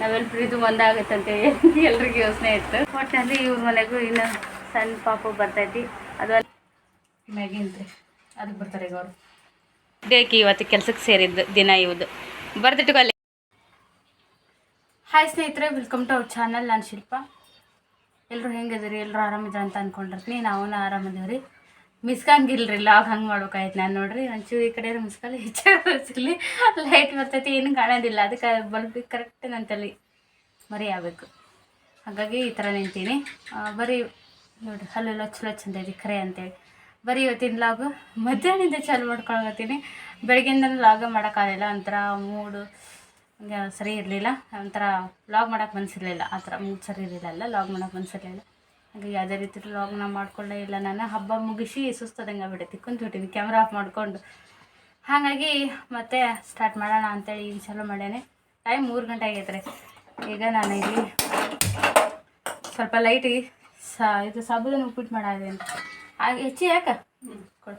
ನಾವೆಲ್ಲರೂ ಇದು ಒಂದಾಗತ್ತಂತೆ ಎಲ್ರಿಗೂ ಯೋಚನೆ ಇತ್ತು. ಒಟ್ಟಿನಲ್ಲಿ ಇವ್ರ ಮನೆಗೂ ಇನ್ನು ಸಣ್ಣ ಪಾಪು ಬರ್ತೈತಿ. ಅದು ಮ್ಯಾಗಿ ಅಂತೆ. ಅದಕ್ಕೆ ಬರ್ತಾರೆ ಈಗ ಅವರು. ಡೇಕಿ ಇವತ್ತು ಕೆಲ್ಸಕ್ಕೆ ಸೇರಿದ್ದು ದಿನ ಇವ್ದು. ಬರ್ದಿಟ್ಟು ಅಲ್ಲಿ ಹಾಯ್ ಸ್ನೇಹಿತರೆ ವೆಲ್ಕಮ್ ಟು ಅವ್ರ ಚಾನಲ್ ನಾನು ಶಿಲ್ಪ. ಎಲ್ಲರೂ ಹೆಂಗಿದ್ರಿ ಎಲ್ಲರೂ ಆರಾಮಿದ್ರ ಅಂತ ಅಂದ್ಕೊಂಡಿರ್ತೀನಿ ನಾವು ಆರಾಮದೀವ್ರಿ ಮಿಸ್ಕಂಗಿಲ್ರಿ ಲಾಗ್ ಹಂಗೆ ಮಾಡ್ಬೇಕಾಯ್ತು ನಾನು ನೋಡ್ರಿ. ಒಂಚೂರು ಈ ಕಡೆ ಮಿಸ್ಕಲ್ಲಿ ಹೆಚ್ಚಾಗಿ ಲೈಟ್ ಬರ್ತೈತಿ, ಏನು ಕಾಣೋದಿಲ್ಲ. ಅದಕ್ಕೆ ಬಲ್ಬ್ ಕರೆಕ್ಟ್ ನನ್ನ ತಲೆ ಮರಿ ಆಗಬೇಕು ಹಾಗಾಗಿ ಈ ಥರ ನಿಂತೀನಿ. ಬರೀ ನೋಡಿರಿ, ಹಲ್ಲು ಲೊಚ್ಚ ಲೊಚ್ಚ ಅಂತೈತಿ ಖರೆ ಅಂತೇಳಿ ಬರೀ ಇವತ್ತಿನ ಲಾಗು ಮಧ್ಯಾಹ್ನದಿಂದ ಚಾಲು ಮಾಡ್ಕೊಳಕತ್ತೀನಿ. ಬೆಳಗ್ಗಿಂದ ಲಾಗ ಮಾಡೋಕ್ಕಾಗಲಿಲ್ಲ. ಒಂಥರ ಮೂಡು ಸರಿ ಇರಲಿಲ್ಲ. ಒಂಥರ ಲಾಗ್ ಮಾಡೋಕೆ ಮನಸ್ಸಿರಲಿಲ್ಲ ಆ ಥರ ಮೂಡ್ ಸರಿ ಇರಲಿಲ್ಲ ಲಾಗ್ ಮಾಡೋಕೆ ಮನಸ್ಸಿರಲಿಲ್ಲ ಹಾಗೆ ಯಾವುದೇ ರೀತಿ ಲಾಗ್ನ ಮಾಡ್ಕೊಳ್ಳೇ ಇಲ್ಲ ನಾನು, ಹಬ್ಬ ಮುಗಿಸಿ ಸುಸ್ತದಂಗೆ ಆಗ್ಬಿಟ್ಟೈತಿ ಕುಂತ್ಬಿಟ್ಟಿನಿ ಕ್ಯಾಮ್ರಾ ಆಫ್ ಮಾಡಿಕೊಂಡು. ಹಾಗಾಗಿ ಮತ್ತೆ ಸ್ಟಾರ್ಟ್ ಮಾಡೋಣ ಅಂತೇಳಿ ಈಗ ಚಾಲೂ ಮಾಡ್ಯಾನೆ. ಟೈಮ್ ಮೂರು ಗಂಟೆ ಆಗೈತ್ರಿ. ಈಗ ನಾನು ಇಲ್ಲಿ ಸ್ವಲ್ಪ ಲೈಟಿಗೆ ಸಾ, ಇದು ಸಾಬೂದನ್ನು ಉಪ್ಪಿಟ್ಟು ಮಾಡಿದೀನಿ ಹಾಗೆ ಹೆಚ್ಚಿ ಯಾಕೆ? ಕೊಡು.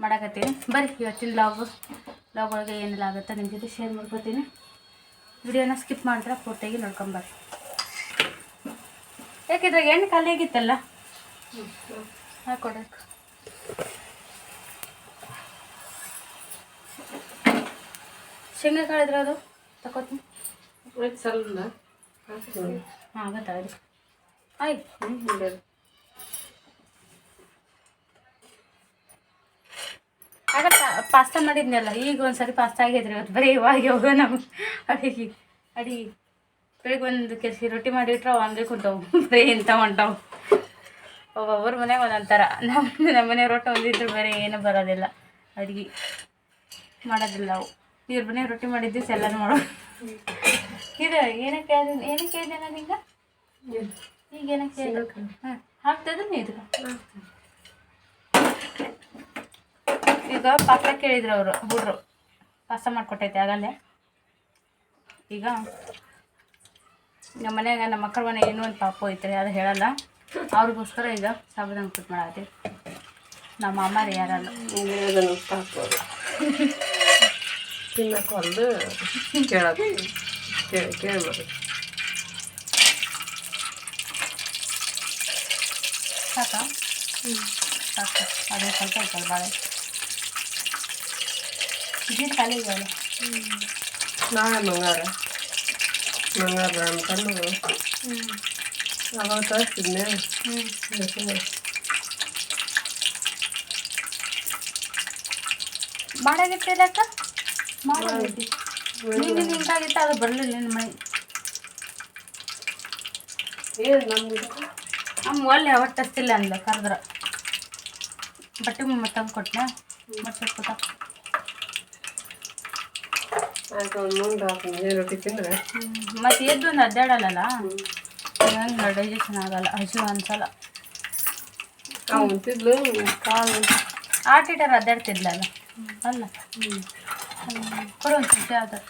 ಮಾಡಾಕತ್ತೀನಿ. ಬರ್ರಿ, ಇವತ್ತಿನ ಲಾಗು ಲಾಗ್ ಒಳಗೆ ಏನಿಲ್ಲ ಆಗುತ್ತೆ ನಿಮ್ಮ ಜೊತೆ ಶೇರ್ ಮಾಡ್ಕೊತೀನಿ. ವಿಡಿಯೋನ ಸ್ಕಿಪ್ ಮಾಡಿದ್ರೆ ಪೂರ್ತಿಯಾಗಿ ನೋಡ್ಕೊಂಬರ್ರಿ ಯಾಕಿದ್ರಾಗ ಎಣ್ಣೆ ಖಾಲಿ ಆಗಿತ್ತಲ್ಲ? ಹಾಕೊಡಕ್ಕೆ ಶೇಂಗಾ ಕಾಳಿದ್ರೆ ಅದು? ತಗೋತೀನಿ ಹಾಂ ಆಯ್ತು. ಆಗ ಪಾಸ್ತಾ ಮಾಡಿದ್ನಲ್ಲ ಈಗ ಒಂದ್ಸರಿ ಪಾಸ್ತಾ ಆಗಿದ್ರೆ ಬರೀ ಇವಾಗ ಹೋಗೋ ನಮ್ಗೆ ಅಡಿಗೆ ಅಡಿಗೆ. ಬೆಳಿಗ್ಗೆ ಒಂದು ಕೆಸಿ ರೊಟ್ಟಿ ಮಾಡಿಟ್ರೆ ಹಂಗೆ ಕುಂತವು. ಬರೀ ಇಂಥ ಹೊಂಟವು ಒಬ್ಬೊಬ್ಬರ ಮನೆಗೆ ಒಂದೊಂಥರ. ನಮ್ಮ ನಮ್ಮ ಮನೆ ರೊಟ್ಟಿ ಒಂದಿದ್ರು ಬೇರೆ ಏನೂ ಬರೋದಿಲ್ಲ. ಅಡ್ಗೆ ಮಾಡೋದಿಲ್ಲ ಅವು. ಇವ್ರ ಮನೆ ರೊಟ್ಟಿ ಮಾಡಿದ್ದು ಎಲ್ಲರೂ ಮಾಡೋ ಇದು ಏನಕ್ಕೆ ಏನಕ್ಕೆ ಇದೆ ನಾನು ಈಗ? ಏನಕ್ಕೆ ಹಾಂ, ಹಾಕ್ತದ ಇದು? ಈಗ ಪಾತ್ರ ಕೇಳಿದ್ರು ಅವರು ಹುಡ್ರು. ಪಾಸ್ತಾ ಮಾಡಿಕೊಟ್ಟೈತೆ ಆಗಲ್ಲೇ? ಈಗ ನಮ್ಮ ಮನ್ಯಾಗ ನಮ್ಮ ಮಕ್ಕಳ ಮನೆ ಏನೋ ಒಂದು ಪಾಪು ಐತ್ರಿ ಅದು ಹೇಳಲ್ಲ. ಅವ್ರಿಗೋಸ್ಕರ ಈಗ ಸಾಬೂದಾನ ಉಪ್ಪಿಟ್ಟು ಮಾಡತ್ತೀವಿ. ನಮ್ಮ ಅಮ್ಮಾರಿ ಯಾರಲ್ಲ. ತಿನ್ನಕ್ಕೆ ಒಂದು ಕೇಳಕ್ಕೆ ಕೇಳಿ ಕೇಳ್ಬೋದು ಸಾಕಾ? ಸಾಕು. ಅದೇ ಸ್ವಲ್ಪ ಐತಲ್ಲ ಭಾಳ ಇದು ಖಾಲಿ ಇದೆಯಲ್ಲ ನಾಳೆ ಮಂಗಾರ ಮಂಗಾರ ಅನ್ಕೊಂಡು ಅವಾಗ ತರಿಸಿದ್ನೆ ಹ್ಞೂ ಮಾಡಾಗಿತ್ತು ಅಕ್ಕ ಮಾಡಾಗೈತಿ ನೀನು ಹಿಂಗಾಗಿತ್ತು ಅದು ಬರಲಿಲ್ಲ ನಿನ್ನ ಮನೆ ಏನು ನಮ್ಗೆ ನಮ್ಮ ಒಳ್ಳೆ ತರಿಸಿಲ್ಲ ಅಂದ ಕರೆದ್ರ. ಬಟ್ಟೆ ಮತ್ತೆ ತಂದು ಕೊಟ್ಟನ ಮತ್ತೆ ಕೊಟ್ಟ. ಆಯ್ತು ಒಂದು ಮುಂದೆ ಹಾಕ್ತೀನಿ. ರೊಟ್ಟಿ ತಿಂದರೆ? ಮತ್ತೆ ಎದ್ದು ಒಂದು ಅಡ್ಡಾಡಲ್ಲ ಹಂಗೆ ಡೈಜೆಷನ್ ಆಗಲ್ಲ. ಹಸು ಅನ್ಸಲ್ಲ. ಅವು ಉಂತಿದ್ಲು ಕಾಲು. ಆಟಿಟರ್ ಅಡ್ಡಾಡ್ತಿದ್ಲಲ್ಲ? ಅಲ್ಲ? ಕೊಡು ಒಂದು ಸ್ವಲ್ಪ ಯಾವ್ದು?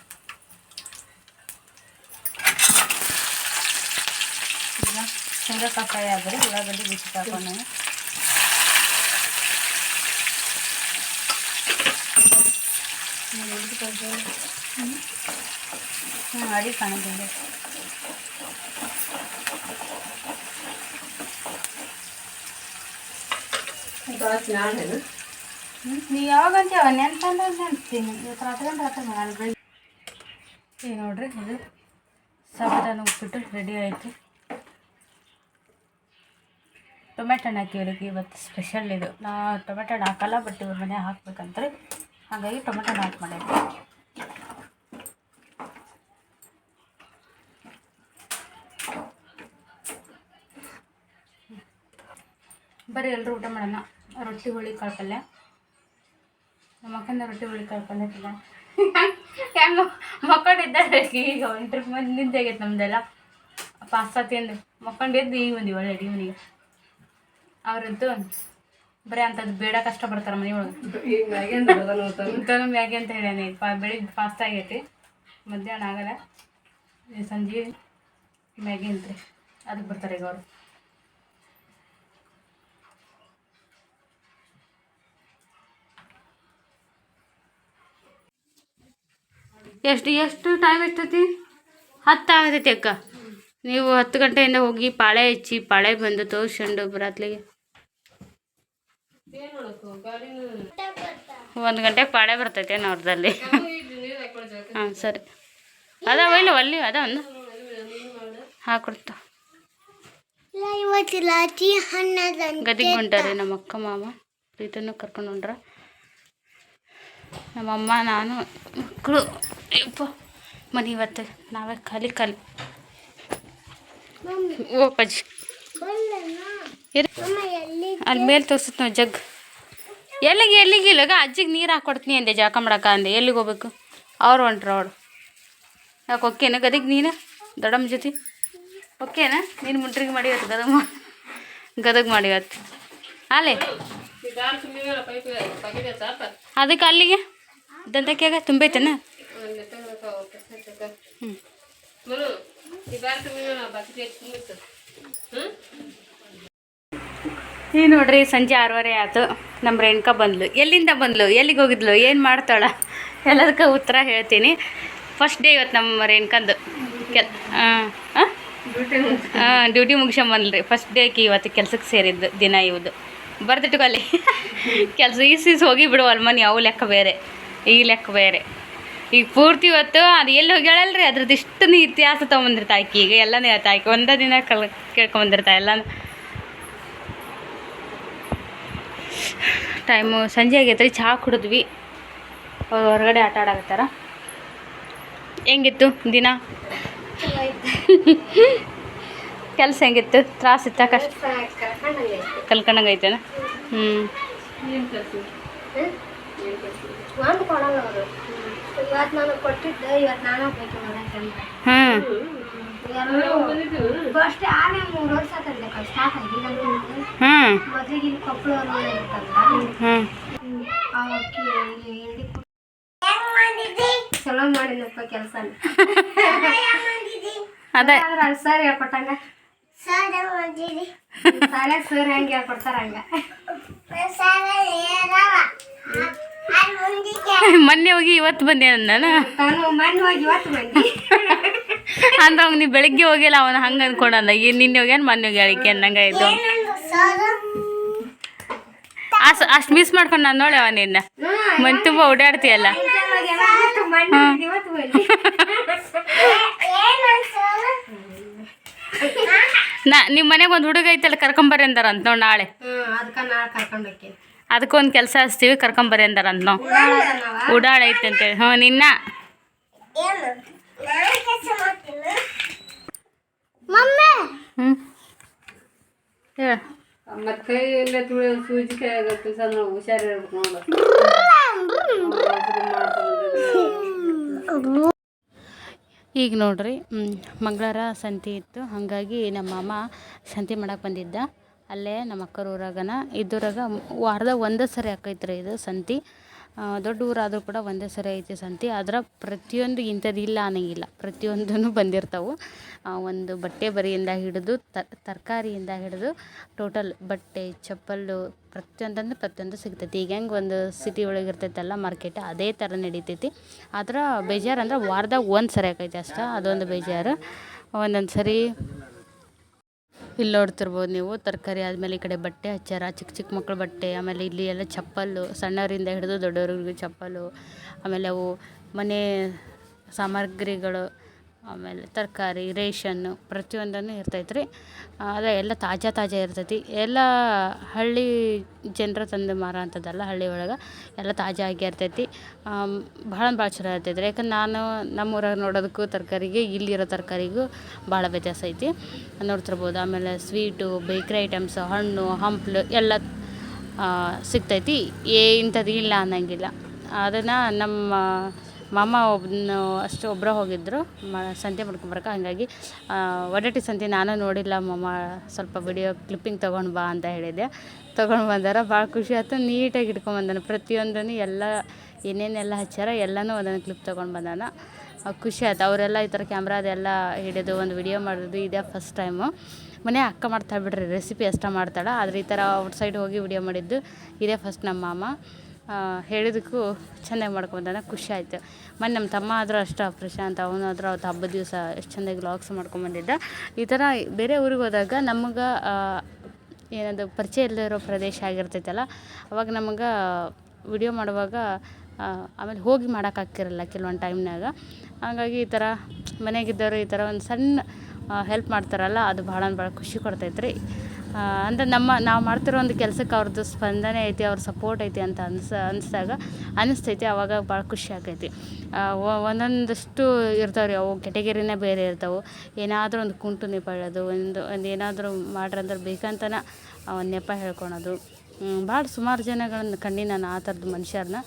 ಈಗ ಶೇಂಗಾ ಕಷಾಯ ಆದರೆ ಉಳ್ಳಾಗಡ್ಡಿ ಬಿಸಿ ಹಾಕೊಂಡು ಹ್ಞೂ ಜಾಸ್ತಿ ನಾಳೆನು ನೀವು ಯಾವಾಗ ಅಂತೀವ ನೆನ್ಪಂದ್ರೆ ನೆನ್ಸ್ತೀನಿ ಇವತ್ತು ರಾತ್ರಿ ಅಂದ್ರೆ ರಾತ್ರಿ ನಾನು ಬೆಳಿಗ್ಗೆ ಈಗ ನೋಡ್ರಿ ಇದು ಸಾಬೂದಾನ ಉಪ್ಪಿಟ್ಟು ರೆಡಿ ಆಯಿತು. ಟೊಮೆಟೊ ಹಣ್ಣು ಹಾಕಿವ್ರಿಗೆ ಇವತ್ತು ಸ್ಪೆಷಲ್ ಇದು. ನಾ ಟೊಮೆಟೊ ಹಣ್ಣು ಹಾಕಲ್ಲ ಬಟ್ ಇವ್ರ ಮನೆ ಹಾಕ್ಬೇಕಂದ್ರೆ ಹಾಗಾಗಿ ಟೊಮೆಟೊ ಹಣ್ಣು ಹಾಕಿ ಮಾಡಿದ್ದೆ. ಬರೀ ಎಲ್ಲರೂ ಊಟ ಮಾಡೋಣ. ರೊಟ್ಟಿ, ಹುಳಿ ಕಾಳು ಪಲ್ಯ ನಮ್ಮ ರೊಟ್ಟಿ, ಹುಳಿ ಕಾಳು ಪಲ್ಯ ತಿನ್ನ ಹೆಂಗ ಮಕ್ಕಳಿದ್ದಾರೆ ಈಗ ಒಂದು ಟ್ರಿಪ್ ಮಂದಿ ನಿಂತಾಗೈತೆ ನಮ್ದೆಲ್ಲ. ಪಾಸ್ತಾ ತಿಂದು ಮಕ್ಕೊಂಡಿದ್ದು ಈಗ ಒಂದು ಒಳ್ಳೆ ಅಡಿ ಮನೆಗೆ. ಅವ್ರದ್ದು ಬರೀ ಅಂಥದ್ದು ಬೇಡ ಕಷ್ಟ ಪಡ್ತಾರೆ ಮನೆ ಒಳಗೆ. ಈಗ ಮ್ಯಾಗಿಂದ ಬರೋದು ಊಟ ಇಂಥದ್ದು ಮ್ಯಾಗಿ ಅಂತ ಹೇಳ್ಯಾನೆ. ಪಾ ಬೆಳಿಗ್ಗೆ ಫಾಸ್ಟ್ ಆಗೈತಿ. ಮಧ್ಯಾಹ್ನ ಆಗಲ್ಲ. ಸಂಜೆ ಮ್ಯಾಗಿ ರೀ ಅದಕ್ಕೆ ಬರ್ತಾರೆ ಈಗ ಅವರು. ಎಷ್ಟು ಎಷ್ಟು ಟೈಮ್ ಇರ್ತೈತಿ? ಹತ್ತು ಆಗತೈತಿ ಅಕ್ಕ. ನೀವು ಹತ್ತು ಗಂಟೆಯಿಂದ ಹೋಗಿ ಪಾಳೆ ಹಚ್ಚಿ, ಪಾಳೆ ಬಂದು ತೋರ್ಸ್ಕೊಂಡು ಬರತ್ಲಿಗೆ. ಒಂದು ಗಂಟೆಗೆ ಪಾಳೆ ಬರ್ತೈತೆ ಅವ್ರದಲ್ಲಿ ಹಾಂ, ಸರಿ. ಅದಾವ ಇಲ್ಲ ಅಲ್ಲಿ ಅದ ಒಂದು ಹಾಕೊಡ್ತಾ ಗದಿಗೆ ಹೊಂಟಾರಿ ನಮ್ಮ ಅಕ್ಕ ಮಾಮ ಪ್ರೀತನೂ ಕರ್ಕೊಂಡು ಹೊಂಟ್ರ ನಮ್ಮಮ್ಮ ನಾನು ಮಕ್ಕಳು ಯಪ್ಪ ಮನೆ ಇವತ್ತು ನಾವೇ ಖಾಲಿ ಖಾಲಿ. ಓ ಪಜ್ಜಿ. ಅಲ್ಲಿ ಮೇಲೆ ತೋರ್ಸತ್ ನಾವು ಜಗ್? ಎಲ್ಲಿಗೆ ಎಲ್ಲಿಗೆ? ಇಲ್ಲಾಗ ಅಜ್ಜಿಗೆ ನೀರು ಹಾಕೊಡ್ತೀನಿ ಅಂದೆ ಜಾಕ ಮಾಡಕ ಅಂದೆ. ಎಲ್ಲಿಗೆ ಹೋಗ್ಬೇಕು? ಅವ್ರು ಹೊಂಟ್ರ ಅವ್ರು. ಯಾಕೆ ಓಕೆನ ಗದಿಗೆ ನೀನು? ದಡಮ್ ಜೊತೆ? ಓಕೆನಾ ನೀನು ಮುಂಟ್ರಿಗೆ ಮಾಡಿವತ್ತು ಗದಗ ಗದಗ ಮಾಡಿವತ್ತು ಅಲ್ಲೇ? ಅದಕ್ಕೆ ಅಲ್ಲಿಗೆ? ದಂತಕ್ಕೆ ತುಂಬೈತೇನ ಅಲ್ಲಿ ತಗೋಕ ಹೋಗ್ತೈತೆ ಹ್ಞೂ ಈ ನೋಡ್ರಿ, ಸಂಜೆ ಆರೂವರೆ ಆಯ್ತು. ನಮ್ಮ ರೇಣುಕಾ ಬಂದ್ಲು. ಎಲ್ಲಿಂದ ಬಂದ್ಲು? ಎಲ್ಲಿಗೆ ಹೋಗಿದ್ಲು? ಏನು ಮಾಡ್ತಾಳ? ಎಲ್ಲದಕ್ಕೆ ಉತ್ತರ ಹೇಳ್ತೀನಿ. ಫಸ್ಟ್ ಡೇ ಇವತ್ತು ನಮ್ಮ ರೇಣುಕಂದು. ಕೆಲ್ ಹಾಂ ಡ್ಯೂಟಿ ಮುಗಿಸ್ಕೊಂಬಂದ್ರಿ ಫಸ್ಟ್ ಡೇಗೆ ಇವತ್ತು ಕೆಲ್ಸಕ್ಕೆ ಸೇರಿದ್ದು, ದಿನ ಇವ್ದು. ಬರ್ದಿಟ್ಟು ಕೆಲಸ ಈಸೀಸ್ ಹೋಗಿ ಬಿಡು ಮನೆ ಅವು ಲೆಕ್ಕ ಬೇರೆ. ಈ ಲೆಕ್ಕ ಬೇರೆ. ಈಗ ಪೂರ್ತಿ ಇವತ್ತು ಅದು ಎಲ್ಲಿ ಹೋಗ್ಯಾಳಲ್ರಿ? ಅದ್ರದ್ದು ಇಷ್ಟು ಇತಿಹಾಸ ತೊಗೊಂಬಂದಿರ್ತಾ ಆಕಿ. ಈಗ ಎಲ್ಲನೂ ಹೇಳ್ತಾ ಆಕಿ, ಒಂದೇ ದಿನ ಕಲ್ ಕೇಳ್ಕೊಂಬಂದಿರ್ತಾ ಎಲ್ಲ ಟೈಮು ಸಂಜೆ ಆಗೈತೆ ರೀ ಚಹಾ ಕುಡಿದ್ವಿ. ಅವ್ರು ಹೊರಗಡೆ ಆಟ ಆಡಾಕತ್ತಾರ. ಹೆಂಗಿತ್ತು ದಿನ? ಕೆಲಸ ಹೆಂಗಿತ್ತು? ತ್ರಾಸ ಇತ್ತ ಕಷ್ಟ ಕಲ್ಕೊಂಡಂಗೆ ಹ್ಞೂ ಇವತ್ತು ನಾನು ಕೊಟ್ಟಿದ್ದು ಇವತ್ತು ನಾನು ಬೇಕು ನೋಡಕ್ಕಂತ ಹ್ಞೂ ಫಸ್ಟ್ ಆಮೇಲೆ ಮೂರು ವರ್ಷ ಆತಂದೆ ಸ್ಟಾರ್ಟ್ ಆಗಿಲ್ಲ ಹ್ಞೂ ಮೊದಲಿಗೆ ಇಲ್ಲಿ ಕೊಪ್ಪಳ ಕೊಟ್ಟು- ಚಲೋ ಮಾಡಿನಪ್ಪ ಕೆಲಸ ಅದೇ. ಸರ್ ಹೇಳ್ಕೊಟ್ಟಂಗ? ಸಾಲ ಸರ್ ಹೆಂಗೆ ಹೇಳ್ಕೊಡ್ತಾರ ಹಂಗ ಮೊನ್ನೆ ಹೋಗಿ ಇವತ್ತು ಬಂದೆ ನಾನು ಅಂದ್ರೆ ಅವ್ನು ನೀವು ಬೆಳಿಗ್ಗೆ ಹೋಗಿಲ್ಲ ಅವನು ಹಂಗೆ ಅನ್ಕೊಂಡಂದ ಈಗ ನಿನ್ನೆ ಹೋಗ್ಯಾನ ಮೊನ್ನೆ ಹೋಗಿ ಅಳಿಕೆ ಅನ್ನಂಗೆ ಆಯ್ತು? ಅಷ್ಟು ಅಷ್ಟು ಮಿಸ್ ಮಾಡ್ಕೊಂಡು ನಾನು ನೋಡಿ ಅವ ನಿನ್ನ? ಮನ್ ತುಂಬ ಓಡಾಡ್ತೀಯಲ್ಲ? ನಾ ನಿಮ್ಮ ಮನೆಗೆ ಒಂದು ಹುಡುಗ ಐತಲ್ಲ ಕರ್ಕೊಂಬರ್ರಿ ಅಂದಾರ ಅಂತ ನೋಡಿ ನಾಳೆ. ಅದಕ್ಕೊಂದು ಕೆಲಸ ಹಚ್ತೀವಿ ಕರ್ಕೊಂಬರಿ ಅಂದಾರ ಅಂತ ನಾವು. ಐತೆ ಅಂತೇಳಿ. ಹ್ಞೂ ನಿನ್ನ? ಈಗ ನೋಡ್ರಿ ಮಂಗಳವಾರ ಸಂತಿ ಇತ್ತು. ಹಾಗಾಗಿ ನಮ್ಮ ಮಾಮ ಸಂತಿ ಮಾಡಕ್ಕೆ ಬಂದಿದ್ದ. ಅಲ್ಲೇ ನಮ್ಮ ಅಕ್ಕರ ಊರಾಗನ. ಇದ್ದೂರಾಗ ವಾರ್ದಾಗ ಒಂದೇ ಸರಿ ಆಕೈತ್ರಿ ಇದು ಸಂತಿ. ದೊಡ್ಡ ಊರಾದರೂ ಕೂಡ ಒಂದೇ ಸರಿ ಐತಿ ಸಂತಿ. ಆದ್ರೆ ಪ್ರತಿಯೊಂದು ಇಂಥದ್ದು ಇಲ್ಲ ಅನ್ನಂಗಿಲ್ಲ. ಪ್ರತಿಯೊಂದೂ ಬಂದಿರ್ತಾವೆ. ಒಂದು ಬಟ್ಟೆ ಬರಿಯಿಂದ ಹಿಡಿದು ತರಕಾರಿಯಿಂದ ಹಿಡಿದು ಟೋಟಲ್ ಬಟ್ಟೆ, ಚಪ್ಪಲ್ಲು, ಪ್ರತಿಯೊಂದಂದ್ರೆ ಪ್ರತಿಯೊಂದು ಸಿಗ್ತೈತಿ. ಈಗ ಹೆಂಗೆ ಒಂದು ಸಿಟಿ ಒಳಗೆ ಇರ್ತೈತಲ್ಲ ಮಾರ್ಕೆಟ್ ಅದೇ ಥರ ನಡೀತೈತಿ. ಆದ್ರೆ ಬೇಜಾರು ಅಂದ್ರೆ ವಾರದಾಗ ಒಂದು ಸರಿ ಆಕೈತಿ ಅಷ್ಟೇ. ಅದೊಂದು ಬೇಜಾರು. ಒಂದೊಂದು ಸರಿ ಇಲ್ಲಿ ನೋಡ್ತಿರ್ಬೋದು ನೀವು, ತರಕಾರಿ ಆದಮೇಲೆ ಈ ಕಡೆ ಬಟ್ಟೆ ಹಚ್ಚಾರ, ಚಿಕ್ಕ ಚಿಕ್ಕ ಮಕ್ಕಳು ಬಟ್ಟೆ, ಆಮೇಲೆ ಇಲ್ಲಿ ಎಲ್ಲ ಚಪ್ಪಲ್ಲು ಸಣ್ಣವರಿಂದ ಹಿಡಿದು ದೊಡ್ಡವ್ರಿಗೂ ಚಪ್ಪಲು ಆಮೇಲೆ ಅವು ಮನೆ ಸಾಮಗ್ರಿಗಳು ಆಮೇಲೆ ತರಕಾರಿ ರೇಷನ್ನು ಪ್ರತಿಯೊಂದನ್ನು ಇರ್ತೈತೆ ರೀ ಅದೇ ಎಲ್ಲ ತಾಜಾ ತಾಜಾ ಇರ್ತೈತಿ. ಎಲ್ಲ ಹಳ್ಳಿ ಜನರು ತಂದು ಮಾರೋ ಅಂಥದ್ದಲ್ಲ ಹಳ್ಳಿ ಒಳಗೆ ಎಲ್ಲ ತಾಜಾ ಆಗಿ ಇರ್ತೈತಿ. ಭಾಳ ಭಾಳ ಚಲೋ ಇರ್ತೈತೆ ರೀ ಯಾಕಂದ್ರೆ ನಾನು ನಮ್ಮ ಊರಾಗ ನೋಡೋದಕ್ಕೂ ತರಕಾರಿಗೆ, ಇಲ್ಲಿರೋ ತರಕಾರಿಗೂ ಭಾಳ ವ್ಯತ್ಯಾಸ ಐತಿ. ನೋಡ್ತಿರ್ಬೋದು ಆಮೇಲೆ ಸ್ವೀಟು, ಬೇಕ್ರಿ ಐಟಮ್ಸ್, ಹಣ್ಣು, ಹಂಪ್ಲು ಎಲ್ಲ ಸಿಗ್ತೈತಿ. ಏ ಇಂಥದ್ದು ಇಲ್ಲ ಅನ್ನೋಂಗಿಲ್ಲ. ಅದನ್ನು ನಮ್ಮ ಮಾಮ ಒಬ್ಬನು ಅಷ್ಟು ಒಬ್ಬರೇ ಹೋಗಿದ್ದರು ಮ, ಸಂತೆ ಮಾಡ್ಕೊಂಬರಕ್ಕೆ ಹಾಗಾಗಿ ಒಡಟಿ ಸಂತೆ ನಾನು ನೋಡಿಲ್ಲ ಮಾಮ. ಸ್ವಲ್ಪ ವಿಡಿಯೋ ಕ್ಲಿಪ್ಪಿಂಗ್ ತೊಗೊಂಡು ಬಾ ಅಂತ ಹೇಳಿದೆ. ತೊಗೊಂಡು ಬಂದಾರ. ಭಾಳ ಖುಷಿ ಆಯ್ತು. ನೀಟಾಗಿ ಇಟ್ಕೊಂಬಂದಾನ ಪ್ರತಿಯೊಂದನ್ನು ಎಲ್ಲ, ಏನೇನೆಲ್ಲ ಹಚ್ಚಾರ ಎಲ್ಲನೂ ಒಂದೊಂದು ಕ್ಲಿಪ್ ತೊಗೊಂಡು ಬಂದಾನ. ಖುಷಿ ಆಯ್ತು. ಅವರೆಲ್ಲ ಈ ಥರ ಕ್ಯಾಮ್ರಾದೆಲ್ಲ ಹಿಡಿದು ಒಂದು ವಿಡಿಯೋ ಮಾಡೋದು ಇದೇ ಫಸ್ಟ್ ಟೈಮು. ಮನೆ ಅಕ್ಕ ಮಾಡ್ತಾಳೆ ಬಿಡ್ರಿ. ರೆಸಿಪಿ ಅಷ್ಟ ಮಾಡ್ತಾಳೆ. ಆದರೆ ಈ ಥರ ಔಟ್ಸೈಡ್ ಹೋಗಿ ವಿಡಿಯೋ ಮಾಡಿದ್ದು ಇದೇ ಫಸ್ಟ್ ನಮ್ಮ ಮಾಮ. ಹೇಳಿದಕ್ಕೂ ಚೆನ್ನಾಗಿ ಮಾಡ್ಕೊಂಬಂದಾನ ಖುಷಿ ಆಯಿತು ಮೊನ್ನೆ ನಮ್ಮ ತಮ್ಮ ಆದರೂ ಅಷ್ಟು, ಪ್ರಶಾಂತ್ ಅವನು ಆದರೂ ಅವತ್ತು ಹಬ್ಬದ ದಿವಸ ಎಷ್ಟು ಚೆಂದಾಗಿ ವ್ಲಾಗ್ಸ್ ಮಾಡ್ಕೊಂಬಂದಿದ್ದ ಈ ಥರ ಬೇರೆ ಊರಿಗೆ ಹೋದಾಗ ನಮ್ಗೆ ಏನದು ಪರಿಚಯ ಇಲ್ಲದಿರೋ ಪ್ರದೇಶ ಆಗಿರ್ತೈತಲ್ಲ, ಅವಾಗ ನಮಗೆ ವಿಡಿಯೋ ಮಾಡುವಾಗ ಆಮೇಲೆ ಹೋಗಿ ಮಾಡೋಕ್ಕಾಗ್ತಿರಲ್ಲ ಕೆಲವೊಂದು ಟೈಮ್ನಾಗ ಹಾಗಾಗಿ ಈ ಥರ ಮನೆಗಿದ್ದವರು ಈ ಥರ ಒಂದು ಸಣ್ಣ ಹೆಲ್ಪ್ ಮಾಡ್ತಾರಲ್ಲ, ಅದು ಭಾಳ ಭಾಳ ಖುಷಿ ಕೊಡ್ತೈತೆ ರೀ ಅಂದ್ರೆ ನಮ್ಮ ನಾವು ಮಾಡ್ತಿರೋ ಒಂದು ಕೆಲಸಕ್ಕೆ ಅವ್ರದ್ದು ಸ್ಪಂದನೆ ಐತಿ, ಅವ್ರ ಸಪೋರ್ಟ್ ಐತಿ ಅಂತ ಅನ್ಸ, ಅನಿಸ್ದಾಗ ಅನಿಸ್ತೈತಿ, ಅವಾಗ ಭಾಳ ಖುಷಿ ಆಕೈತಿ. ಒಂದೊಂದಷ್ಟು ಇರ್ತಾವೆ ರೀ ಅವು ಕೆಟಗರಿನೇ ಬೇರೆ ಇರ್ತಾವೆ. ಏನಾದರೂ ಒಂದು ಕುಂಟು ನೆಪ ಹೇಳೋದು ಒಂದು ಒಂದು ಏನಾದರೂ ಮಾಡ್ರಂದ್ರೆ ಬೇಕಂತನ ನೆಪ ಹೇಳ್ಕೊಳೋದು. ಭಾಳ ಸುಮಾರು ಜನಗಳನ್ನ ಕಣ್ಣಿ ನಾನು ಆ ಥರದ್ದು ಮನುಷ್ಯರನ್ನ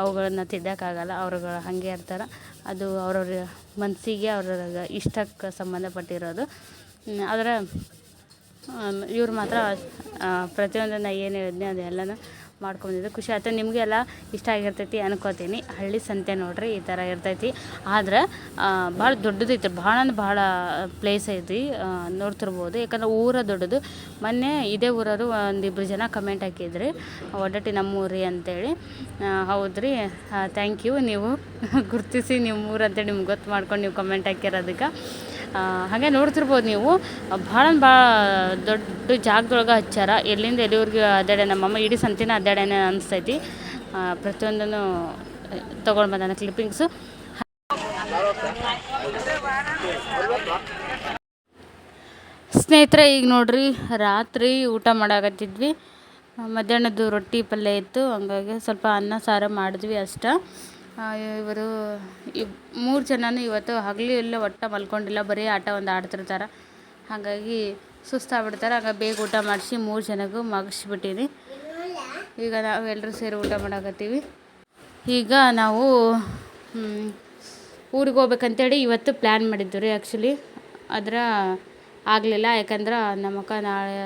ಅವುಗಳನ್ನ ತಿದ್ದಕ್ಕಾಗಲ್ಲ, ಅವ್ರುಗಳು ಹಾಗೆ ಇರ್ತಾರೆ. ಅದು ಅವ್ರವ್ರ ಮನಸ್ಸಿಗೆ ಅವ್ರ ಇಷ್ಟಕ್ಕೆ ಸಂಬಂಧಪಟ್ಟಿರೋದು. ಆದರೆ ಇವ್ರು ಮಾತ್ರ ಪ್ರತಿಯೊಂದನ್ನ ಏನು ಹೇಳಿದ್ನಿ ಅದೆಲ್ಲನೂ ಮಾಡ್ಕೊಂಡಿದ್ದು ಖುಷಿ ಆಯ್ತು. ನಿಮಗೆಲ್ಲ ಇಷ್ಟ ಆಗಿರ್ತೈತಿ ಅನ್ಕೋತೀನಿ. ಹಳ್ಳಿ ಸಂತೆ ನೋಡ್ರಿ, ಈ ಥರ ಇರ್ತೈತಿ. ಆದ್ರೆ ಭಾಳ ದೊಡ್ಡದೈತಿ ಭಾಳ ಅಂದ್ರೆ ಭಾಳ ಪ್ಲೇಸ್ ಐತಿ. ನೋಡ್ತಿರ್ಬೋದು. ಯಾಕಂದ್ರೆ ಊರ ದೊಡ್ಡದು. ಮೊನ್ನೆ ಇದೇ ಊರವರು ಒಂದಿಬ್ರು ಜನ ಕಮೆಂಟ್ ಹಾಕಿದ್ರಿ. ಒಡ್ಡಟ್ಟಿ ನಮ್ಮ ಊರಿ ಅಂತೇಳಿ ಹೌದ್ರಿ. ಥ್ಯಾಂಕ್ ಯು ನೀವು ಗುರುತಿಸಿ ನಿಮ್ಮ ಊರು ಅಂತೇಳಿ ನಿಮ್ಗೆ ಗೊತ್ತು ಮಾಡ್ಕೊಂಡು ನೀವು ಕಮೆಂಟ್ ಹಾಕಿರೋದಕ್ಕೆ. ಹಾಗೆ ನೋಡ್ತಿರ್ಬೋದು ನೀವು. ಭಾಳ ಭಾಳ ದೊಡ್ಡ ಜಾಗದೊಳಗೆ ಹಚ್ಚಾರ. ಎಲ್ಲಿಂದ ಎಲ್ಲಿವ್ರಿಗೆ ಅಡ್ಡಾಡ ನಮ್ಮಮ್ಮ ಇಡೀ ಸಂತಿನ ಅಡ್ಡಾಡೇನೆ ಅನಿಸ್ತೈತಿ. ಪ್ರತಿಯೊಂದನ್ನು ತೊಗೊಂಡು ಬಂದಾನೆ ಕ್ಲಿಪ್ಪಿಂಗ್ಸು ಸ್ನೇಹಿತರೆ, ಈಗ ನೋಡ್ರಿ, ರಾತ್ರಿ ಊಟ ಮಾಡಾಕತ್ತಿದ್ವಿ. ಮಧ್ಯಾಹ್ನದ್ದು ರೊಟ್ಟಿ ಪಲ್ಯ ಇತ್ತು. ಹಂಗಾಗಿ ಸ್ವಲ್ಪ ಅನ್ನ ಸಾರು ಮಾಡಿದ್ವಿ ಅಷ್ಟೆ. ಇವರು ಇಬ್ ಮೂರು ಜನನೂ ಇವತ್ತು ಹಗಲು ಎಲ್ಲ ಒಟ್ಟು ಮಲ್ಕೊಂಡಿಲ್ಲ, ಬರೀ ಆಟ ಒಂದು ಆಡ್ತಿರ್ತಾರೆ. ಹಾಗಾಗಿ ಸುಸ್ತಾಗ್ಬಿಡ್ತಾರೆ ಆಗ ಬೇಗ ಊಟ ಮಾಡಿಸಿ ಮೂರು ಜನಗೂ ಮಗಿಸ್ಬಿಟ್ಟಿನಿ. ಈಗ ನಾವು ಎಲ್ಲರೂ ಸೇರಿ ಊಟ ಮಾಡಾಕತ್ತೀವಿ. ಈಗ ನಾವು ಊರಿಗೆ ಹೋಗ್ಬೇಕಂತೇಳಿ ಇವತ್ತು ಪ್ಲ್ಯಾನ್ ಮಾಡಿದ್ದು ರೀ ಆ್ಯಕ್ಚುಲಿ ಅದರ ಆಗಲಿಲ್ಲ. ಯಾಕಂದ್ರೆ ನಮ್ಮಕ್ಕ ನಾಳೆ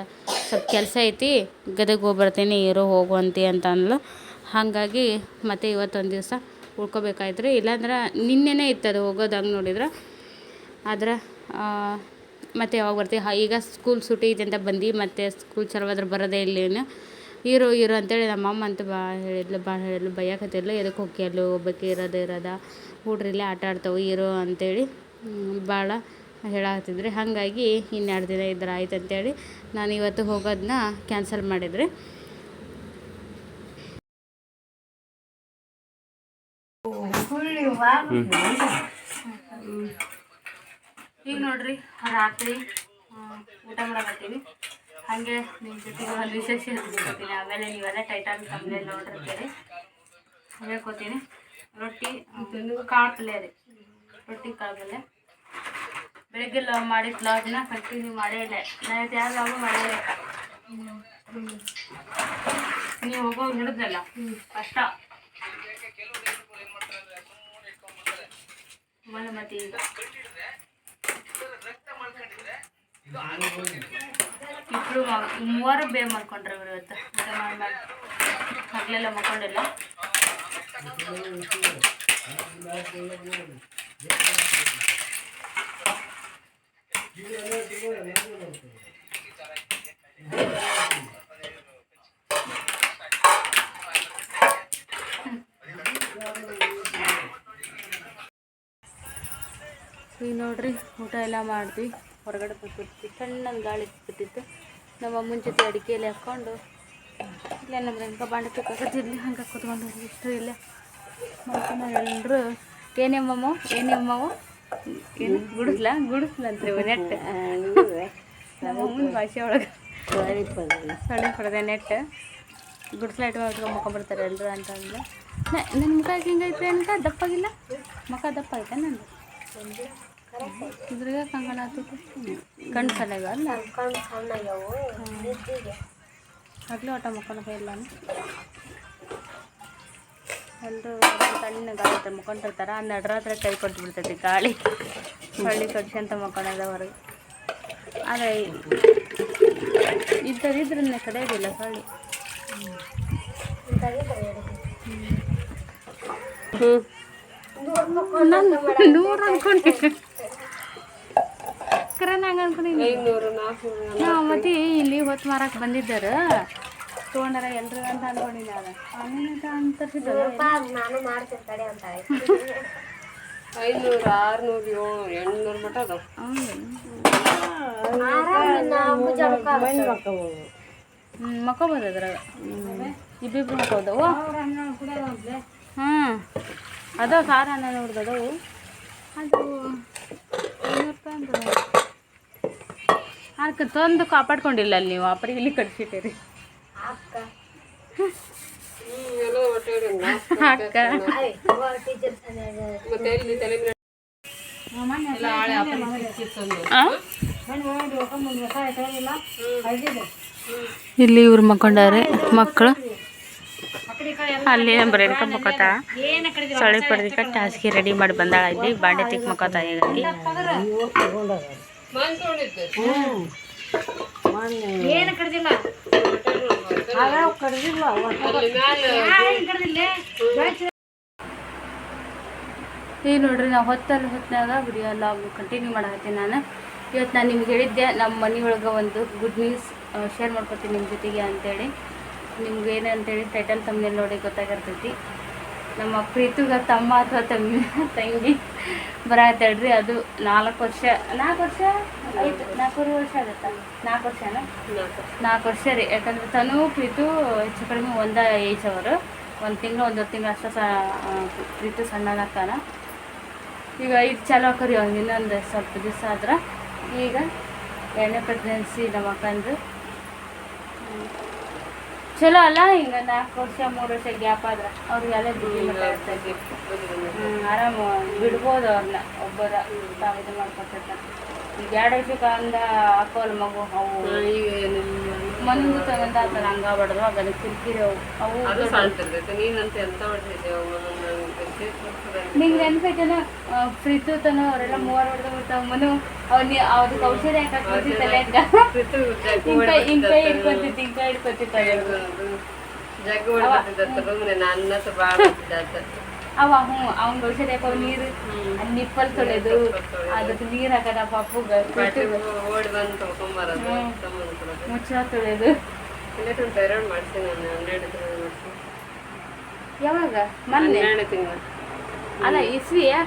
ಸ್ವಲ್ಪ ಕೆಲಸ ಐತಿ. ಗದಗ ಹೋಗ್ಬರ್ತೀನಿ, ಇರೋ ಹೋಗುವಂತೆ ಅಂತ ಅಂದ್ಲು. ಹಾಗಾಗಿ ಮತ್ತೆ ಇವತ್ತೊಂದು ದಿವಸ ಉಳ್ಕೊಬೇಕಾಯ್ತು ರೀ ಇಲ್ಲಾಂದ್ರೆ ನಿನ್ನೆನೇ ಇತ್ತು ಅದು ಹಂಗೆ ನೋಡಿದ್ರೆ. ಆದ್ರೆ ಮತ್ತೆ ಯಾವಾಗ ಬರ್ತೀವಿ? ಈಗ ಸ್ಕೂಲ್ ಸುಟಿ ಇದೆ ಅಂತ ಬಂದು ಮತ್ತೆ ಸ್ಕೂಲ್ ಚಲವಾದ್ರೆ ಬರೋದೇ ಇಲ್ಲೇನು ಇರು ಇರು ಅಂತೇಳಿ ನಮ್ಮ ಅಮ್ಮ ಅಂತೂ ಭಾಳ ಹೇಳಿದ್ಲು ಭಾಳ ಹೇಳಿದ್ಲು, ಬೈಯಾಕತ್ತಿದ್ಲು. ಎದಕ್ಕೆ ಹೋಗಿ ಅಲ್ಲಿ ಹೋಗ್ಬೇಕು ಇರೋದು, ಇರೋದ? ಹುಡ್ರಿಲ್ಲೇ ಆಟ ಆಡ್ತಾವೆ, ಇರು ಅಂತೇಳಿ. ಭಾಳ ಹೇಳಾಕತ್ತಿದ್ರಿ. ಹಾಗಾಗಿ ಇನ್ನೆರಡು ದಿನ ಇದ್ರೆ ಆಯ್ತು ಅಂತೇಳಿ ನಾನು ಇವತ್ತು ಹೋಗೋದನ್ನ ಕ್ಯಾನ್ಸಲ್ ಮಾಡಿದ್ರಿ. ಈಗ ನೋಡ್ರಿ ರಾತ್ರಿ ಊಟ ಮಾಡಕತ್ತೀವಿ. ಹಾಗೆ ನಿಮ್ಮ ಜೊತೆಗೆ ಒಂದು ವಿಶೇಷ ಹೇಳ್ಕೊತೀನಿ ಆಮೇಲೆ ನೀವೆಲ್ಲ ಟೈಟಾನ್ ಕಂಪ್ಲೇ ನೋಡಿರ್ತೀರಿ ಹೇಳ್ಕೊತೀನಿ ರೊಟ್ಟಿ ಕಾಳು ಪಲ್ಯ ರೀ ರೊಟ್ಟಿ ಕಾಳು ಪಲ್ಯ ಬೆಳಗ್ಗೆ ಲವ್ ಮಾಡಿದ ಲಾಗ್ನ ಕಂಟಿನ್ಯೂ ಮಾಡೇ ಇಲ್ಲ. ನೈಟ್ ಯಾವ ಲಾಗು ಮಾಡೇ ಇಲ್ಲ. ನೀವು ಹೋಗೋ ಹಿಡಿದ್ರಲ್ಲ ಕಷ್ಟ. ಮತ್ತೆ ಈಗ. ಇಬ್ರು ಮೂವರು ಬೇಗ ಮಾಡ್ಕೊಂಡ್ರೆ ಇವ್ರು ಇವತ್ತು. ಊಟ ಮಾಡಿ ಹಗಲೆಲ್ಲ ಮಕ್ಕೊಂಡಿಲ್ಲ. ಈಗ ನೋಡ್ರಿ ಊಟ ಎಲ್ಲ ಮಾಡಿದ್ವಿ. ಹೊರಗಡೆ ಕೂತ್ಬಿಟ್ಟು ಸಣ್ಣಗೆ ಗಾಳಿ ಬಿಟ್ಟಿತ್ತು ನಮ್ಮ ಅಮ್ಮನ ಜೊತೆ ಅಡಿಕೆಯಲ್ಲಿ ಹಾಕ್ಕೊಂಡು ಇಲ್ಲ ನಮ್ಮ ಹೆಂಗ ಬಾಂಡೆ ತುಕ್ಕಾಕತ್ತಿದ್ಲಿ ಹಂಗೆ ಕೂತ್ಕೊಂಡು ಇಷ್ಟು ಇಲ್ಲ. ಮಾಡ್ಕೊಂಡು ಎಲ್ಲರೂ ಏನೇಮ್ಮಮ್ಮ ಏನೇಮ್ಮವು ಏನು ಗುಡಿಸ್ಲ ಗುಡಿಸ್ಲ ಅಂತ್ರಿ ನೆಟ್. ನಮ್ಮ ಅಮ್ಮನ ಭಾಷೆ ಒಳಗೆ. ಸೊಳ್ಳೆ ಪಡೆದೆ ನೆಟ್. ಗುಡಿಸ್ಲ ಇಟ್ಕೊಂಡು ಮುಖಂಬರ್ತಾರೆ ಎಲ್ಲರೂ ಅಂತಂದ್ರೆ ನನ್ನ ಮುಖ ಹಿಂಗೈತೆ ಅಂತ ದಪ್ಪಾಗಿಲ್ಲ. ಮುಖ ದಪ್ಪ ಐತೆ ನಂದು? ಇದ್ರಾಗ ಕಂಗಣ ಕಣ್ಣು ಸಣ್ಣಗ ಅಲ್ಲ? ಕಣ್ಣು ಹಗ್ಲು ಆಟ ಮಕ್ಕೊಳಕ ಇಲ್ಲ ಎಲ್ಲರೂ ತಣ್ಣ ಗಾಳಿ ಹತ್ರ ಮುಕ್ಕೊಂಡಿರ್ತಾರ. ಆ ನಡ್ರಾತ್ರಿ ಕೈ ಕೊಟ್ಟು ಬಿಡ್ತೈತಿ ಗಾಳಿ. ಹಳ್ಳಿ ಕಡ್ಸ್ಕೊಂತ ಮಕ್ಕೊಳದ ಹೊರಗೆ. ಆದರೆ ಇದ್ದರಿದ್ರನ್ನೇ ಕಡೆಯೋದಿಲ್ಲ ಸೊಳ್ಳಿ ನೂರು ಅನ್ಕೊಂಡೆ ಕರೆ ನಂಗೆ ಅನ್ಕೊಂಡೆ ಐನೂರು ನಾಲ್ಕುನೂರು ನಾವು ಮತ್ತೆ ಇಲ್ಲಿ ಹೊತ್ತು ಮಾರಕ್ಕೆ ಬಂದಿದ್ದಾರ. ತೊಗೊಂಡಾರ ಎಲ್ರು ಅಂತ ಅನ್ಕೊಂಡಿದ್ದಾರೆ ಆಮೇಲೆ ಅಂತ ತರ್ಸಿದ್ದಲ್ಲ ನಾನು ಮಾಡ್ತೀನಿ ತಡೆ ಅಂತ ಐನೂರು ಆರ್ನೂರು ಏಳ್ನೂರು ಎಂಟ್ನೂರು ಮಟ ಅದಾವ. ಹ್ಞೂ ಮಕ್ಕೋಬೋದು ಅದ್ರಾಗ. ಇಬ್ಬಿಬ್ರು ಮಕ್ಕೋದವು ಹಾಂ ಅದಾವ ಸಾರ ಅನ್ನ ನೋಡ್ದದವು. ಅದಾವು ಅದು ಐನೂರು ರೂಪಾಯಿ ಅಂತ ಅದಕ್ಕೆ ತಂದು ಕಾಪಾಡ್ಕೊಂಡಿಲ್ಲ ಅಲ್ಲಿ ನೀವು ಅಪ್ಪರಿಗೆ ಇಲ್ಲಿ ಕಟ್ಸಿಟ್ಟಿರಿ? ಇಲ್ಲಿ ಇವ್ರು ಮಕ್ಕೊಂಡಾರೆ ಮಕ್ಕಳು ಅಲ್ಲಿ ಬರೀ ರೇಣುಕ ಮಕ್ಕೋತಾಳ ಸೊಳ್ಳೆ ಪಡೆದಿಕ್ಕ ಟಾಸ್ಕಿ ಹಾಸಿಗೆ ರೆಡಿ ಮಾಡಿ ಬಂದಾಳ ಇಲ್ಲಿ ಬಾಂಡೆ ತಿಕ್ ಮಕ್ಕೋತಾ ಹೀಗಾಗಿ ಮಾನ್ ಕಡ್ದಿಲ್ಲ? ಅಲ್ಲಿ ಕಡ್ದಿಲ್ಲ? ಈಗ ನೋಡ್ರಿ ನಾವು ಹೊತ್ತಲ್ಲಿ ಹೊತ್ತಿನಾಗ ವಿಡಿಯೋ ಲಾಗ್ ಕಂಟಿನ್ಯೂ ಮಾಡತ್ತೀನಿ ನಾನು. ಇವತ್ತು ನಾನು ನಿಮ್ಗೆ ಹೇಳಿದ್ದೆ ನಮ್ಮ ಮನೆಯೊಳಗೆ ಒಂದು ಗುಡ್ ನ್ಯೂಸ್ ಶೇರ್ ಮಾಡ್ಕೊತೀನಿ ನಿಮ್ಮ ಜೊತೆಗೆ ಅಂತೇಳಿ. ನಿಮ್ಗೆ ಏನಂತೇಳಿ ಟೈಟಲ್ ತಮ್ಮನೇಲಿ ನೋಡಿ ಗೊತ್ತಾಗಿರ್ತೈತಿ. ನಮ್ಮ ಪ್ರೀತಿಗ ತಮ್ಮ ಅಥವಾ ತಂಗಿ ತಂಗಿ ಬರತ್ತೇಳ್ರಿ ಅದು ನಾಲ್ಕು ವರ್ಷ ನಾಲ್ಕು ವರ್ಷ ಐದು ನಾಲ್ಕೂವರೆ ವರ್ಷ ಆಗತ್ತಾ? ನಾಲ್ಕು ವರ್ಷನಾ? ನಾಲ್ಕು ವರ್ಷ. ರೀ. ಯಾಕಂದ್ರೆ ತನು ಪ್ರೀತು ಹೆಚ್ಚು ಕಡಿಮೆ ಒಂದ ಏಜ್ ಅವರು. ಒಂದು ತಿಂಗಳು ಒಂದು ತಿಂಗಳು ಅಷ್ಟ ಸ ಪ್ರೀತು ಸಣ್ಣನಕ್ಕಾನ ಈಗ ಐದು ಚಾಲು ಹಾಕೋರಿ ಅವ್ನಿಗೆ. ಇನ್ನೊಂದು ಸ್ವಲ್ಪ ದಿವಸ ಆದ್ರೆ ಈಗ ಎರಡನೇ ಪ್ರೆಗ್ನೆನ್ಸಿ ನಮ್ಮ ಅಕ್ಕಂದು. ಚಲೋ ಅಲ್ಲ ಹಿಂಗೆ ನಾಲ್ಕು ವರ್ಷ ಮೂರು ವರ್ಷ ಗ್ಯಾಪ್ ಆದ್ರೆ ಅವ್ರಿಗೆಲ್ಲ ಹ್ಮ್ ಆರಾಮ ಬಿಡ್ಬೋದು ಅವ್ರನ್ನ ಒಬ್ಬರ ತಾವು ಇದು ಮಾಡ್ಕೊತಿರ್ತಾರೆ ಈಗ ಎರಡು ವರ್ಷಕ್ಕೆ ಹಾಕೋಲ್ ಹಾಕೋಲ್ಲ ಮಗು ಅವು. ಮನಗೂ ತಗೊಂಡ ಆತರ ಹಂಗ ಬಡ್ದು ಅದನ್ನ ಕಿರಿಕಿರಿ ಅವು. ಅವು ಅದು ಸಾಣ್ತಿರ್ತೈತೆ ನೀನಂತ ಎಂತ ಹೊಡ್ತಿದ್ದೆ ನಿಂಗೆ ನೆನ್ಪೈತೇನ ಪ್ರೀತು ತನ ಅವರೆಲ್ಲ ಮೂವರು ಹೊಡೆದ ಬಿಡ್ತಾವ ಮನು. ಅವ್ನಿ ಅವ್ರಿಗೆ ಔಷಧಿ ಹಾಕಕ್ ಬರ್ತಿತ್ತಲ್ಲ ಹಂಗ ಹಿಂಗ ಹಿಡ್ಕೊತಿತ್ತು ಹಿಂಗ ಹಿಡ್ಕೊತಿತ್ತ ಜಗ್ಗು ಹೊಡ್ತಿದ್ದ ರೂಮ್ನೆ ನನ್ನ ಹೊಡ್ತಿದ್ದ ಅವ ಹ್ಞೂ ಅವ್ನ ಔಷಧಿ ಹಾಕೋ ನೀರು ನಿಪ್ಪಲ್ ತೊಳೆದು ಅದಕ್ಕೆ ನೀರ್ ಹಾಕದ ಪಾಪುಗ ಮುಚ್ಚ ತೊಳೆದು. ಥೈರಾಯ್ಡ್ ಯಾವಾಗ? ಮೊನ್ನೆ? ಅಲ್ಲ ಇಸ್ವಿಯಾ?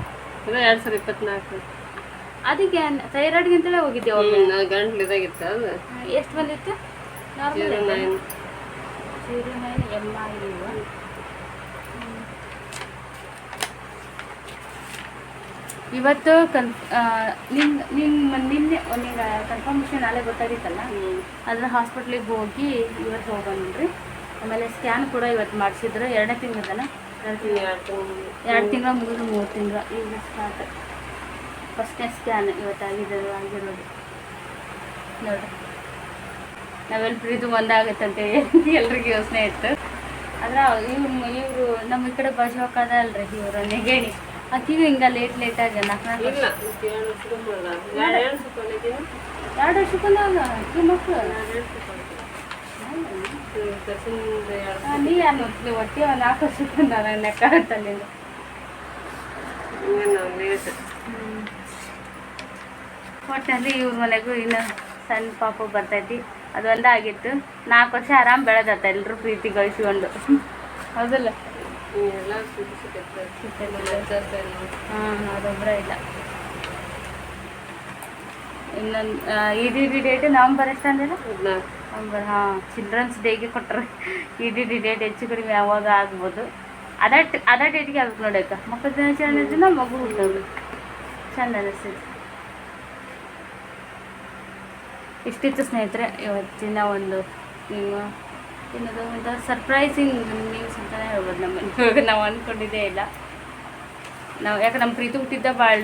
ಎರಡ್ ಸಾವಿರದ ಇಪ್ಪತ್ನಾಲ್ಕು. ಅದಕ್ಕೆ ಥೈರಾಯ್ಡ್ಗಿಂತಲೇ ಹೋಗಿದ್ದೆ ಒಮ್ಮೆ? ಗಂಟ್ಲು ಇದಾಗಿತ್ತು ಅದು. ಎಷ್ಟು ಬಂದಿತ್ತು? Normal zero nine M I ಇವತ್ತು ಕನ್ ನಿಮ್ಮ ನಿನ್ನೆ ನಿಂಗೆ ಕನ್ಫರ್ಮೇಷನ್ ನಾಳೆ ಗೊತ್ತಾಗಿತ್ತಲ್ಲ? ಅದ್ರ ಹಾಸ್ಪಿಟ್ಲಿಗೆ ಹೋಗಿ ಇವತ್ತು ಹೋಗೋಣ್ರಿ ಆಮೇಲೆ ಸ್ಕ್ಯಾನ್ ಕೂಡ ಇವತ್ತು ಮಾಡಿಸಿದ್ರು. ಎರಡನೇ ತಿಂಗಳದಲ್ಲ ಎರಡು ತಿಂಗಳು ಮುಗಿದು ಮೂರು ತಿಂಗಳು. ಈಗ ಸ್ಟಾರ್ಟ್ ಫಸ್ಟ್ನೇ ಸ್ಕ್ಯಾನ್ ಇವತ್ತು ಆಗಿದ್ದು ಆಗಿರೋದು. ನೋಡ್ರಿ ನಾವೆಲ್ಲ ಪ್ರೀತು ಒಂದಾಗತ್ತಂತೆ ಎಲ್ರಿಗೂ ಯೋಚನೆ ಇತ್ತು. ಆದ್ರೆ ಇವ್ರು ಇವರು ನಮ್ಮ ಈ ಕಡೆ ಬಾಜು ಅಲ್ರಿ ಇವರು. ನೆಗೇಣಿ ಆಕಿಗೂ ಹಿಂಗೆ ಲೇಟ್ ಲೇಟ್ ನಾಲ್ಕು ನಾಲ್ಕು ಎರಡು ವರ್ಷಕ್ಕೊಂದ ವರ್ಷಕ್ಕೊಂದಾಗ ಈ ಮಕ್ಕಳು ನೀ ಯಾರು ನೋಡ್ತೀನಿ ಒಟ್ಟಿ ಒಂದು ನಾಲ್ಕು ವರ್ಷಕ್ಕೊಂದ ನೆಕ್ಕ ಲೇಟ್. ಒಟ್ಟಲ್ಲಿ ಇವ್ರ ಮನೆಗೂ ಇನ್ನು ಸಣ್ಣ ಪಾಪ ಬರ್ತೈತಿ. ಅದೊಂದೇ ಆಗಿತ್ತು ನಾಲ್ಕು ವರ್ಷ ಆರಾಮ್ ಬೆಳೆದತ್ತ ಎಲ್ಲರೂ ಪ್ರೀತಿ ಗಳಿಸಿಕೊಂಡು. ಹೌದಲ್ಲ? ಎಲ್ಲ ಹಾಂ ಅದೊಬ್ಬರ ಇಲ್ಲ. ಇನ್ನೊಂದು ಇಡಿ ಡಿ ಡೇಟ್ ನವಂಬರ್ ಎಷ್ಟು ಅಂದ್ರೆ ನವಂಬರ್ ಹಾಂ ಚಿಲ್ಡ್ರನ್ಸ್ ಡೇಗೆ ಕೊಟ್ಟರೆ ಇಡಿ ಡಿ ಡೇಟ್ ಹೆಚ್ಚು ಕಡಿಮೆ ಯಾವಾಗ ಆಗ್ಬೋದು. ಅದ ಅದ ಡೇಟ್ಗೆ ಡೇಟಿಗೆ ಆಗ್ಬೇಕು ನೋಡಕ್ಕ ಮಕ್ಕಳ ದಿನಾಚರಣೆ ದಿನ ಮಗು ಹುಟ್ಟೋದು. ಚೆಂದ ಅನಿಸ್ತೈತಿ ಇಷ್ಟಿತ್ತು ಸ್ನೇಹಿತರೆ ಇವತ್ತಿನ ಒಂದು ನೀವು ಏನದು ಒಂದು ಸರ್ಪ್ರೈಸಿಂಗ್ ನ್ಯೂಸ್ ಅಂತಲೇ ಹೇಳ್ಬೋದು ನಮ್ಮನ್ನು ಇವಾಗ ನಾವು ಅಂದ್ಕೊಂಡಿದ್ದೇ ಇಲ್ಲ. ನಾವು ಯಾಕೆ ನಮ್ಮ ಪ್ರೀತಿ ಹುಟ್ಟಿದ್ದ ಭಾಳ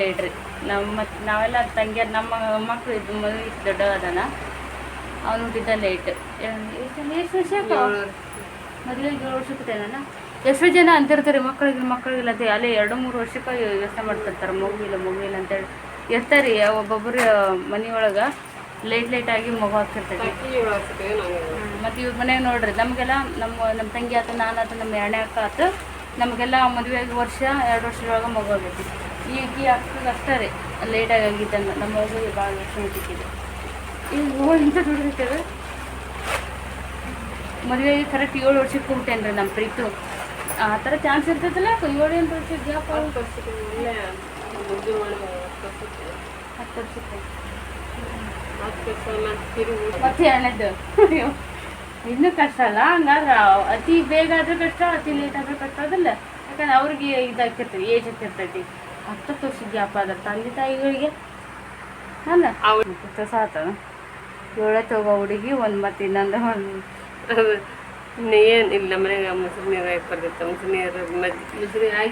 ಲೇಟ್ ರೀ. ನಮ್ಮ ಮತ್ತು ನಾವೆಲ್ಲ ತಂಗಿಯರು ನಮ್ಮ ಮಕ್ಕಳು ಇದು ಮದುವೆ ದೊಡ್ಡ ಅದಾನ ಅವ್ನು ಹುಟ್ಟಿದ್ದ ಲೇಟ್ ಎಷ್ಟು ವರ್ಷ ಮದುವೆಗೆ ಏಳು ವರ್ಷ ಹುಟ್ಟಿದಾನ ಎಷ್ಟೋ ಜನ ಅಂತಿರ್ತಾರೆ ಮಕ್ಕಳಿಗೆ ಮಕ್ಕಳಿಗಿಲ್ಲ ಅಂತ ಅಲ್ಲೇ ಎರಡು ಮೂರು ವರ್ಷಕ್ಕೆ ಯೋಚನೆ ಮಾಡ್ತಿರ್ತಾರೆ ಮಗುವಿಲ್ಲ ಮಗುವಿಲ್ಲ ಅಂತೇಳಿ. ಇರ್ತಾರೆ ಒಬ್ಬೊಬ್ಬರು ಮನೆಯೊಳಗೆ. ಲೇಟ್ ಲೇಟಾಗಿ ಮಗು ಆಗ್ತಿರ್ತೈತಿ ಮತ್ತು ಇವ್ರ ಮನೆಗೆ ನೋಡ್ರಿ ನಮಗೆಲ್ಲ ನಮ್ಮ ನಮ್ಮ ತಂಗಿ ಆತು ನಾನು ಆತು ನಮ್ಮ ಎರಡನೇ ಅಕ್ಕ ಆತು ನಮಗೆಲ್ಲ ಮದುವೆಗೆ ವರ್ಷ ಎರಡು ವರ್ಷದೊಳಗೆ ಮಗು ಆಗೈತಿ ಈಗ ಈ ಅಕ್ಕಗೆ ಅಷ್ಟೇ ರೀ ಲೇಟಾಗಿ ಆಗಿದ್ದಂಗೆ ನಮ್ಮ ಮಗು ಭಾಳ ವರ್ಷ ಹುಟ್ಟಿಕ್ಕಿದೆ ಈಗ ಎಂತ ದುಡಿದಿರ್ತೇವೆ ಮದುವೆಗೆ ಕರೆಕ್ಟ್ ಏಳು ವರ್ಷಕ್ಕೆ ಹೋಗ್ತೇನೆ ನಮ್ಮ ಪ್ರೀತು. ಆ ಥರ ಚಾನ್ಸ್ ಇರ್ತೈತಲ್ಲ ಏಳು ಎಂಟು ವರ್ಷ ಗ್ಯಾಪ್ ಹತ್ತು ವರ್ಷಕ್ಕೆ. ಮತ್ತೆ ಎರಡನೇದು ಇನ್ನೂ ಕಷ್ಟ ಅಲ್ಲ? ಹಂಗಾದ್ರೆ ಅತಿ ಬೇಗ ಆದ್ರೂ ಕಷ್ಟ ಅತಿ ಲೇಟ್ ಆದ್ರೂ ಕಷ್ಟ ಅದಲ್ಲ. ಯಾಕಂದ್ರೆ ಅವ್ರಿಗೆ ಇದಾಗ್ತಿರ್ತೀವಿ ಏಜ್ ಆಗ್ತಿರ್ತೈತಿ ಹತ್ತು ವರ್ಷ ಗ್ಯಾಪ್ ಅದ ತಂದೆ ತಾಯಿಗಳಿಗೆ ಅಲ್ಲ? ಅವ್ರು ಕೆಲಸ ಆತದ ಏಳತ್ತು ಹೋಗೋ ಹುಡುಗಿ ಒಂದು ಮತ್ತೆ ಇನ್ನೊಂದು ಒಂದು. ಇನ್ನು ಇಲ್ಲ ಮನೆಗೆ ಮುಸುರು ನೀರು ಹಾಕಿ ಬರ್ತೈತೆ ಮುಸುರು ನೀರು ಮಜ್ಜಿ ಮುಸುರು ಹಾಕಿ